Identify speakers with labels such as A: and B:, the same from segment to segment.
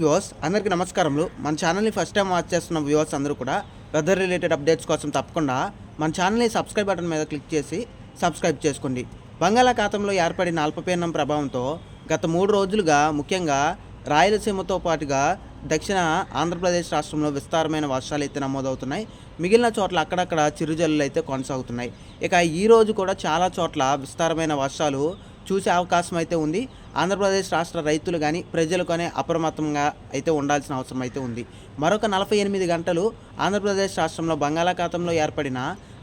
A: Viewers అందరికీ నమస్కారములు. మన ఛానల్ని ఫస్ట్ టైం వాచ్ చేస్తున్న వ్యూవర్స్ అందరూ కూడా వెదర్ రిలేటెడ్ అప్డేట్స్ కోసం తప్పకుండా మన ఛానల్ని సబ్స్క్రైబ్ బటన్ మీద క్లిక్ చేసి సబ్స్క్రైబ్ చేసుకోండి. బంగాళాఖాతంలో ఏర్పడిన అల్పపీడనం ప్రభావంతో గత మూడు రోజులుగా ముఖ్యంగా రాయలసీమతో పాటుగా దక్షిణ ఆంధ్రప్రదేశ్ రాష్ట్రంలో విస్తారమైన వర్షాలు అయితే నమోదవుతున్నాయి. మిగిలిన చోట్ల అక్కడక్కడ చిరుజల్లులు అయితే కొనసాగుతున్నాయి. ఇక ఈ రోజు కూడా చాలా చోట్ల విస్తారమైన వర్షాలు చూసే అవకాశం అయితే ఉంది. ఆంధ్రప్రదేశ్ రాష్ట్ర రైతులు కానీ ప్రజలు కానీ అప్రమత్తంగా అయితే ఉండాల్సిన అవసరం అయితే ఉంది. మరొక నలభై ఎనిమిది గంటలు ఆంధ్రప్రదేశ్ రాష్ట్రంలో బంగాళాఖాతంలో ఏర్పడిన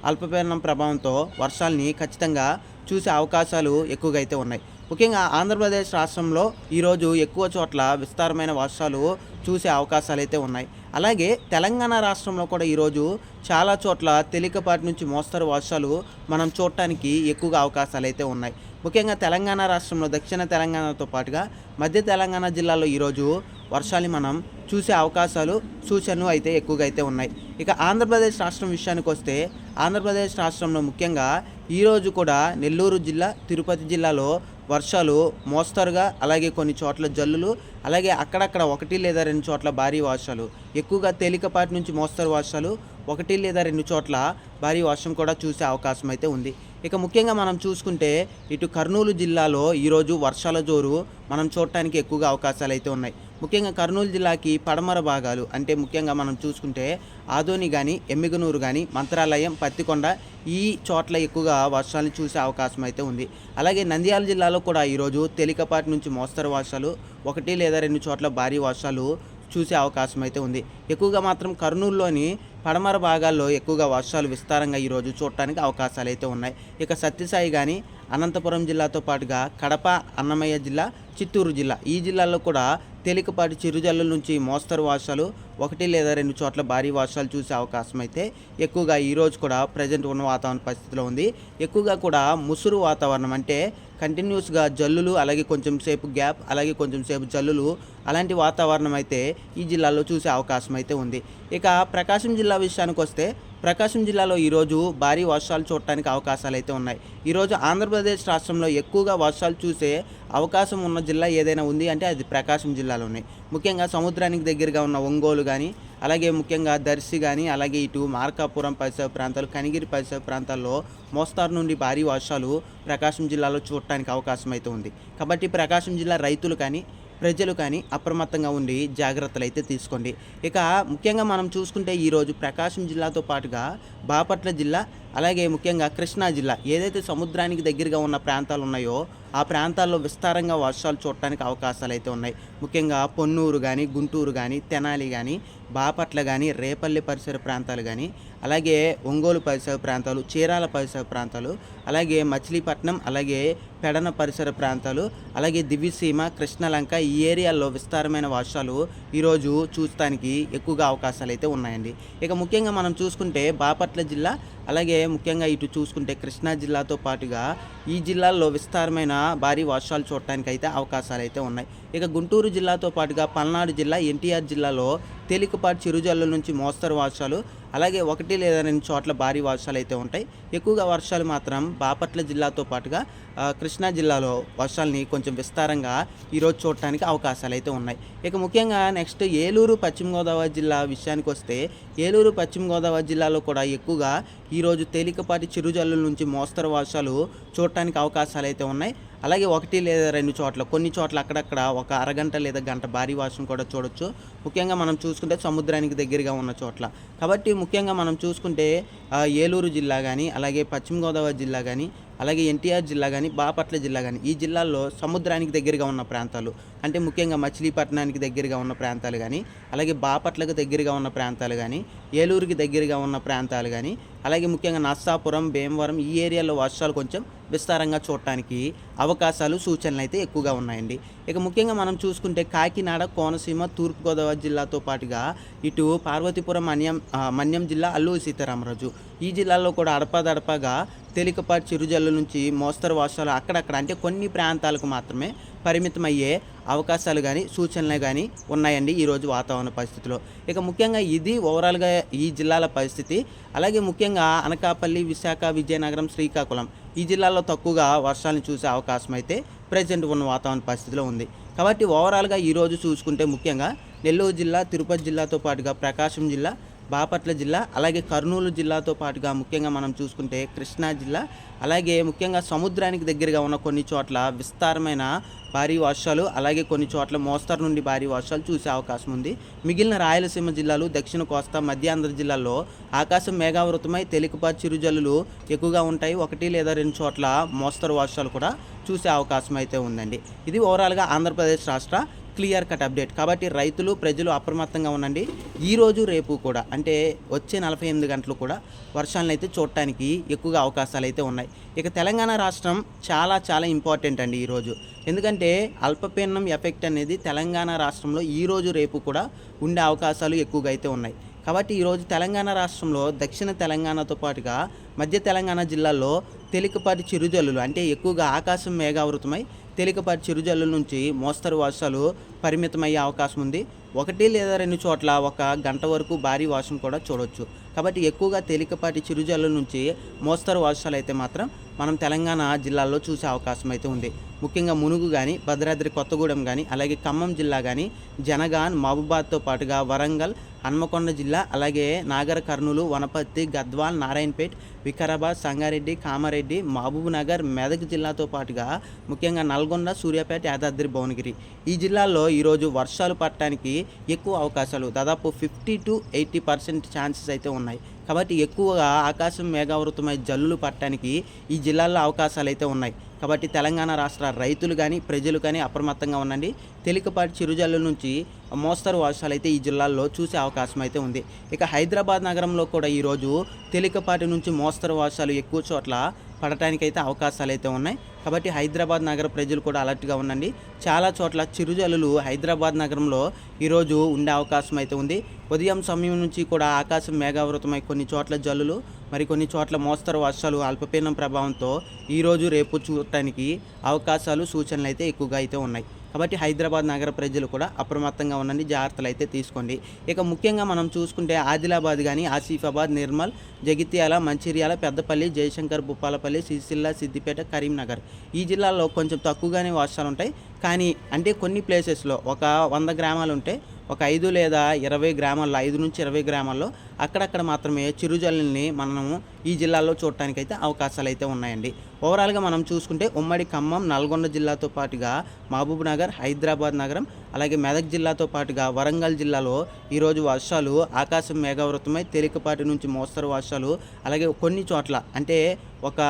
A: అల్పపీడనం ప్రభావంతో వర్షాలని ఖచ్చితంగా చూసే అవకాశాలు ఎక్కువగా అయితే ఉన్నాయి. ముఖ్యంగా ఆంధ్రప్రదేశ్ రాష్ట్రంలో ఈరోజు ఎక్కువ చోట్ల విస్తారమైన వర్షాలు చూసే అవకాశాలు అయితే ఉన్నాయి. అలాగే తెలంగాణ రాష్ట్రంలో కూడా ఈరోజు చాలా చోట్ల తేలికపాటి నుంచి మోస్తరు వర్షాలు మనం చూడటానికి ఎక్కువగా అవకాశాలు అయితే ఉన్నాయి. ముఖ్యంగా తెలంగాణ రాష్ట్రంలో దక్షిణ తెలంగాణతో పాటుగా మధ్య తెలంగాణ జిల్లాలో ఈరోజు వర్షాలు మనం చూసే అవకాశాలు సూచనలు అయితే ఎక్కువగా అయితే ఉన్నాయి. ఇక ఆంధ్రప్రదేశ్ రాష్ట్రం విషయానికి వస్తే ఆంధ్రప్రదేశ్ రాష్ట్రంలో ముఖ్యంగా ఈరోజు కూడా నెల్లూరు జిల్లా తిరుపతి జిల్లాలో వర్షాలు మోస్తరుగా అలాగే కొన్ని చోట్ల జల్లులు అలాగే అక్కడక్కడ ఒకటి లేదా రెండు చోట్ల భారీ వర్షాలు ఎక్కువగా తేలికపాటి నుంచి మోస్తరు వర్షాలు ఒకటి లేదా రెండు చోట్ల భారీ వర్షం కూడా చూసే అవకాశం అయితే ఉంది. ఇక ముఖ్యంగా మనం చూసుకుంటే ఇటు కర్నూలు జిల్లాలో ఈరోజు వర్షాల జోరు మనం చూడటానికి ఎక్కువగా అవకాశాలు అయితే ఉన్నాయి. ముఖ్యంగా కర్నూలు జిల్లాకి పడమర భాగాలు అంటే ముఖ్యంగా మనం చూసుకుంటే ఆదోని కానీ ఎమ్మిగనూరు కానీ మంత్రాలయం పత్తికొండ ఈ చోట్ల ఎక్కువగా వర్షాలు చూసే అవకాశం అయితే ఉంది. అలాగే నంద్యాల జిల్లాలో కూడా ఈరోజు తేలికపాటి నుంచి మోస్తరు వర్షాలు ఒకటి లేదా రెండు చోట్ల భారీ వర్షాలు చూసే అవకాశం అయితే ఉంది. ఎక్కువగా మాత్రం కర్నూలులోని పడమర భాగాల్లో ఎక్కువగా వర్షాలు విస్తారంగా ఈరోజు చూడటానికి అవకాశాలు అయితే ఉన్నాయి. ఇక సత్యసాయి కానీ అనంతపురం జిల్లాతో పాటుగా కడప అన్నమయ్య జిల్లా చిత్తూరు జిల్లా ఈ జిల్లాల్లో కూడా తేలికపాటి చిరుజల్లుల నుంచి మోస్తరు వర్షాలు ఒకటి లేదా రెండు చోట్ల భారీ వర్షాలు చూసే అవకాశం అయితే ఎక్కువగా ఈరోజు కూడా ప్రజెంట్ ఉన్న వాతావరణ పరిస్థితిలో ఉంది. ఎక్కువగా కూడా ముసురు వాతావరణం అంటే కంటిన్యూస్గా జల్లులు అలాగే కొంచెం సేపు గ్యాప్ అలాగే కొంచెం సేపు జల్లులు అలాంటి వాతావరణం అయితే ఈ జిల్లాలో చూసే అవకాశం అయితే ఉంది. ఇక ప్రకాశం జిల్లా విషయానికి వస్తే ప్రకాశం జిల్లాలో ఈరోజు భారీ వర్షాలు చూడటానికి అవకాశాలు అయితే ఉన్నాయి. ఈరోజు ఆంధ్రప్రదేశ్ రాష్ట్రంలో ఎక్కువగా వర్షాలు చూసే అవకాశం ఉన్న జిల్లా ఏదైనా ఉంది అంటే అది ప్రకాశం జిల్లాలోనే. ముఖ్యంగా సముద్రానికి దగ్గరగా ఉన్న ఒంగోలు కానీ అలాగే ముఖ్యంగా దర్శి కానీ అలాగే ఇటు మార్కాపురం పరిసర ప్రాంతాలు కనిగిరి పరిసర ప్రాంతాల్లో మోస్తారు నుండి భారీ వర్షాలు ప్రకాశం జిల్లాలో చూడటానికి అవకాశం అయితే ఉంది. కాబట్టి ప్రకాశం జిల్లా రైతులు కానీ ప్రజలు కానీ అప్రమత్తంగా ఉండి జాగ్రత్తలు అయితే తీసుకోండి. ఇక ముఖ్యంగా మనం చూసుకుంటే ఈరోజు ప్రకాశం జిల్లాతో పాటుగా బాపట్ల జిల్లా అలాగే ముఖ్యంగా కృష్ణా జిల్లా ఏదైతే సముద్రానికి దగ్గరగా ఉన్న ప్రాంతాలు ఉన్నాయో ఆ ప్రాంతాల్లో విస్తారంగా వర్షాలు చూడటానికి అవకాశాలు అయితే ఉన్నాయి. ముఖ్యంగా పొన్నూరు కానీ గుంటూరు కానీ తెనాలి కానీ బాపట్ల కానీ రేపల్లి పరిసర ప్రాంతాలు కానీ అలాగే ఒంగోలు పరిసర ప్రాంతాలు చీరాల పరిసర ప్రాంతాలు అలాగే మచిలీపట్నం అలాగే పెడన పరిసర ప్రాంతాలు అలాగే దివ్యసీమ కృష్ణలంక ఈ ఏరియాల్లో విస్తారమైన వర్షాలు ఈరోజు చూస్తానికి ఎక్కువగా అవకాశాలు అయితే ఉన్నాయండి. ఇక ముఖ్యంగా మనం చూసుకుంటే బాపట్ల జిల్లా అలాగే ముఖ్యంగా ఇటు చూసుకుంటే కృష్ణా జిల్లాతో పాటుగా ఈ జిల్లాల్లో విస్తారమైన భారీ వర్షాలు చూడటానికి అయితే అవకాశాలు అయితే ఉన్నాయి. ఇక గుంటూరు జిల్లాతో పాటుగా పల్నాడు జిల్లా ఎన్టీఆర్ జిల్లాలో తేలికపాటి చిరుజల్లు నుంచి మోస్తరు వర్షాలు అలాగే ఒకటి లేదా రెండు చోట్ల భారీ వర్షాలు అయితే ఉంటాయి. ఎక్కువగా వర్షాలు మాత్రం బాపట్ల జిల్లాతో పాటుగా కృష్ణా జిల్లాలో వర్షాలని కొంచెం విస్తారంగా ఈరోజు చూడటానికి అవకాశాలు అయితే ఉన్నాయి. ఇక ముఖ్యంగా నెక్స్ట్ ఏలూరు పశ్చిమ గోదావరి జిల్లా విషయానికి వస్తే ఏలూరు పశ్చిమ గోదావరి జిల్లాలో కూడా ఎక్కువగా ఈరోజు తేలికపాటి చిరుజల్లుల నుంచి మోస్తరు వర్షాలు చూడటానికి అవకాశాలు అయితే ఉన్నాయి. అలాగే ఒకటి లేదా రెండు చోట్ల కొన్ని చోట్ల అక్కడక్కడ ఒక అరగంట లేదా గంట భారీ వర్షం కూడా చూడొచ్చు. ముఖ్యంగా మనం చూసుకుంటే సముద్రానికి దగ్గరగా ఉన్న చోట్ల. కాబట్టి ముఖ్యంగా మనం చూసుకుంటే ఏలూరు జిల్లా కానీ అలాగే పశ్చిమ గోదావరి జిల్లా కానీ అలాగే ఎన్టీఆర్ జిల్లా కానీ బాపట్ల జిల్లా కానీ ఈ జిల్లాల్లో సముద్రానికి దగ్గరగా ఉన్న ప్రాంతాలు. అంటే ముఖ్యంగా మచిలీపట్నానికి దగ్గరగా ఉన్న ప్రాంతాలు కానీ అలాగే బాపట్లకు దగ్గరగా ఉన్న ప్రాంతాలు కానీ ఏలూరుకి దగ్గరగా ఉన్న ప్రాంతాలు కానీ అలాగే ముఖ్యంగా నర్సాపురం భీమవరం ఈ ఏరియాలో వర్షాలు కొంచెం విస్తారంగా చూడటానికి అవకాశాలు సూచనలు అయితే ఎక్కువగా ఉన్నాయండి. ఇక ముఖ్యంగా మనం చూసుకుంటే కాకినాడ కోనసీమ తూర్పుగోదావరి జిల్లాతో పాటుగా ఇటు పార్వతీపురం మన్యం మన్యం జిల్లా అల్లూరి సీతారామరాజు. ఈ జిల్లాలో కూడా అడపాదడపగా తేలికపాటి చిరుజల్లు నుంచి మోస్తరు వర్షాలు అక్కడక్కడ అంటే కొన్ని ప్రాంతాలకు మాత్రమే పరిమితమయ్యే అవకాశాలు కానీ సూచనలు కానీ ఉన్నాయండి ఈరోజు వాతావరణ పరిస్థితిలో. ఇక ముఖ్యంగా ఇది ఓవరాల్గా ఈ జిల్లాల పరిస్థితి. అలాగే ముఖ్యంగా అనకాపల్లి విశాఖ విజయనగరం శ్రీకాకుళం ఈ జిల్లాల్లో తక్కువగా వర్షాలను చూసే అవకాశం అయితే ప్రజెంట్ ఉన్న వాతావరణ పరిస్థితిలో ఉంది. కాబట్టి ఓవరాల్గా ఈరోజు చూసుకుంటే ముఖ్యంగా నెల్లూరు జిల్లా తిరుపతి జిల్లాతో పాటుగా ప్రకాశం జిల్లా బాపట్ల జిల్లా అలాగే కర్నూలు జిల్లాతో పాటుగా ముఖ్యంగా మనం చూసుకుంటే కృష్ణా జిల్లా అలాగే ముఖ్యంగా సముద్రానికి దగ్గరగా ఉన్న కొన్ని చోట్ల విస్తారమైన భారీ వర్షాలు అలాగే కొన్ని చోట్ల మోస్తరు నుండి భారీ వర్షాలు చూసే అవకాశం ఉంది. మిగిలిన రాయలసీమ జిల్లాలు దక్షిణ కోస్తా మధ్యాంధ్ర జిల్లాల్లో ఆకాశం మేఘావృతమై తేలికపాటి చిరుజల్లులు ఎక్కువగా ఉంటాయి. ఒకటి లేదా రెండు చోట్ల మోస్తరు వర్షాలు కూడా చూసే అవకాశం అయితే ఉందండి. ఇది ఓవరాల్గా ఆంధ్రప్రదేశ్ రాష్ట్ర క్లియర్ కట్ అప్డేట్. కాబట్టి రైతులు ప్రజలు అప్రమత్తంగా ఉండండి. ఈరోజు రేపు కూడా అంటే వచ్చే నలభై ఎనిమిది గంటలు కూడా వర్షాలను అయితే చూడటానికి ఎక్కువగా అవకాశాలు అయితే ఉన్నాయి. ఇక తెలంగాణ రాష్ట్రం చాలా చాలా ఇంపార్టెంట్ అండి ఈరోజు ఎందుకంటే అల్పపీడనం ఎఫెక్ట్ అనేది తెలంగాణ రాష్ట్రంలో ఈరోజు రేపు కూడా ఉండే అవకాశాలు ఎక్కువగా అయితే ఉన్నాయి. కాబట్టి ఈరోజు తెలంగాణ రాష్ట్రంలో దక్షిణ తెలంగాణతో పాటుగా మధ్య తెలంగాణ జిల్లాల్లో తేలికపాటి చిరుజల్లులు అంటే ఎక్కువగా ఆకాశం మేఘావృతమై తేలికపాటి చిరుజల్లుల నుంచి మోస్తరు వర్షాలు పరిమితమయ్యే అవకాశం ఉంది. ఒకటి లేదా రెండు చోట్ల ఒక గంట వరకు భారీ వర్షం కూడా చూడవచ్చు కాబట్టి ఎక్కువగా తేలికపాటి చిరుజల్లుల నుంచి మోస్తరు వర్షాలు అయితే మాత్రం మనం తెలంగాణ జిల్లాల్లో చూసే అవకాశం అయితే ఉంది. ముఖ్యంగా మునుగు కానీ భద్రాద్రి కొత్తగూడెం కానీ అలాగే ఖమ్మం జిల్లా కానీ జనగాన్ మహబూబాద్తో పాటుగా వరంగల్ హన్మకొండ జిల్లా అలాగే నాగర్ కర్నూలు వనపర్తి గద్వాల్ నారాయణపేట్ వికారాబాద్ సంగారెడ్డి కామారెడ్డి మహబూబ్ నగర్ మెదక్ జిల్లాతో పాటుగా ముఖ్యంగా నల్గొండ సూర్యాపేట యాదాద్రి భువనగిరి. ఈ జిల్లాల్లో ఈరోజు వర్షాలు పడటానికి ఎక్కువ అవకాశాలు. దాదాపు fifty to eighty percent chances అయితే ఉన్నాయి. కాబట్టి ఎక్కువగా ఆకాశం మేఘావృతమై జల్లులు పట్టడానికి ఈ జిల్లాల్లో అవకాశాలు అయితే ఉన్నాయి. కాబట్టి తెలంగాణ రాష్ట్ర రైతులు కానీ ప్రజలు కానీ అప్రమత్తంగా ఉండండి. తేలికపాటి చిరుజల్లు నుంచి మోస్తరు వర్షాలు అయితే ఈ జిల్లాల్లో చూసే అవకాశం అయితే ఉంది. ఇక హైదరాబాద్ నగరంలో కూడా ఈరోజు తేలికపాటి నుంచి మోస్తరు వర్షాలు ఎక్కువ చోట్ల పడటానికైతే అవకాశాలు అయితే ఉన్నాయి. కాబట్టి హైదరాబాద్ నగర ప్రజలు కూడా అలర్ట్గా ఉండండి. చాలా చోట్ల చిరుజల్లులు హైదరాబాద్ నగరంలో ఈరోజు ఉండే అవకాశం అయితే ఉంది. ఉదయం సమయం నుంచి కూడా ఆకాశం మేఘావృతమై కొన్ని చోట్ల జల్లులు మరి కొన్ని చోట్ల మోస్తరు వర్షాలు అల్పపీడనం ప్రభావంతో ఈరోజు రేపు చూడటానికి అవకాశాలు సూచనలు అయితే ఎక్కువగా అయితే ఉన్నాయి. కాబట్టి హైదరాబాద్ నగర ప్రజలు కూడా అప్రమత్తంగా ఉండండి జాగ్రత్తలు అయితే తీసుకోండి. ఇక ముఖ్యంగా మనం చూసుకుంటే ఆదిలాబాద్ కానీ ఆసిఫాబాద్ నిర్మల్ జగిత్యాల మంచిర్యాల పెద్దపల్లి జయశంకర్ భూపాలపల్లి సిరిసిల్ల సిద్దిపేట కరీంనగర్. ఈ జిల్లాల్లో కొంచెం తక్కువగానే వర్షాలు ఉంటాయి. కానీ అంటే కొన్ని ప్లేసెస్లో ఒక వంద గ్రామాలు ఉంటే ఒక ఐదు లేదా ఇరవై గ్రామాల్లో ఐదు నుంచి ఇరవై గ్రామాల్లో అక్కడక్కడ మాత్రమే చిరుజల్లుల్ని మనము ఈ జిల్లాలో చూడటానికి అయితే అవకాశాలు అయితే ఉన్నాయండి. ఓవరాల్గా మనం చూసుకుంటే ఉమ్మడి ఖమ్మం నల్గొండ జిల్లాతో పాటుగా మహబూబ్ నగర్ హైదరాబాద్ నగరం అలాగే మెదక్ జిల్లాతో పాటుగా వరంగల్ జిల్లాలో ఈరోజు వర్షాలు ఆకాశం మేఘావృతమై తేలికపాటి నుంచి మోస్తరు వర్షాలు అలాగే కొన్ని చోట్ల అంటే ఒక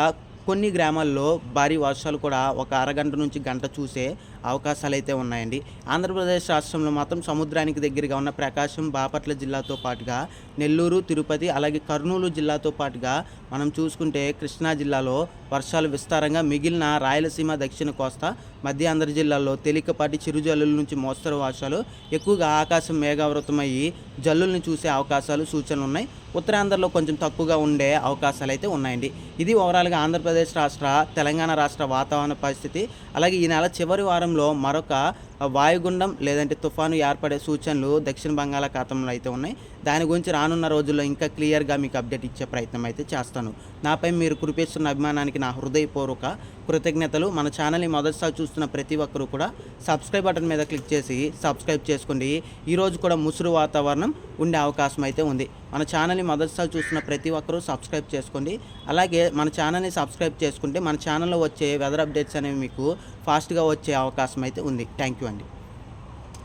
A: కొన్ని గ్రామాల్లో భారీ వర్షాలు కూడా ఒక అరగంట నుంచి గంట చూసే అవకాశాలు అయితే ఉన్నాయండి. ఆంధ్రప్రదేశ్ రాష్ట్రంలో మాత్రం సముద్రానికి దగ్గరగా ఉన్న ప్రకాశం బాపట్ల జిల్లాతో పాటుగా నెల్లూరు తిరుపతి అలాగే కర్నూలు జిల్లాతో పాటుగా మనం చూసుకుంటే కృష్ణా జిల్లాలో వర్షాలు విస్తారంగా మిగిలిన రాయలసీమ దక్షిణ కోస్తా మధ్య ఆంధ్ర జిల్లాల్లో తేలికపాటి చిరుజల్లుల నుంచి మోస్తరు వర్షాలు ఎక్కువగా ఆకాశం మేఘావృతమయ్యి జల్లుల్ని చూసే అవకాశాలు సూచనలు ఉన్నాయి. ఉత్తరాంధ్రలో కొంచెం తక్కువగా ఉండే అవకాశాలు అయితే ఉన్నాయండి. ఇది ఓవరాల్గా ఆంధ్రప్రదేశ్ రాష్ట్ర తెలంగాణ రాష్ట్ర వాతావరణ పరిస్థితి. అలాగే ఈ నెల చివరి వారం వారంలో మరొక వాయుగుండం లేదంటే తుఫాను ఏర్పడే సూచనలు దక్షిణ బంగాళాఖాతంలో అయితే ఉన్నాయి. దాని గురించి రానున్న రోజుల్లో ఇంకా క్లియర్గా మీకు అప్డేట్ ఇచ్చే ప్రయత్నం అయితే చేస్తాను. నాపై మీరు కురిపిస్తున్న అభిమానానికి నా హృదయపూర్వక కృతజ్ఞతలు. మన ఛానల్ని మొదటిసారి చూస్తున్న ప్రతి ఒక్కరూ కూడా సబ్స్క్రైబ్ బటన్ మీద క్లిక్ చేసి సబ్స్క్రైబ్ చేసుకోండి. ఈరోజు కూడా ముసురు వాతావరణం ఉండే అవకాశం అయితే ఉంది. మన ఛానల్ని మొదటిసారి చూస్తున్న ప్రతి ఒక్కరూ సబ్స్క్రైబ్ చేసుకోండి. అలాగే మన ఛానల్ని సబ్స్క్రైబ్ చేసుకుంటే మన ఛానల్లో వచ్చే వెదర్ అప్డేట్స్ అనేవి మీకు ఫాస్ట్గా వచ్చే అవకాశం అయితే ఉంది. థ్యాంక్ యూ అండి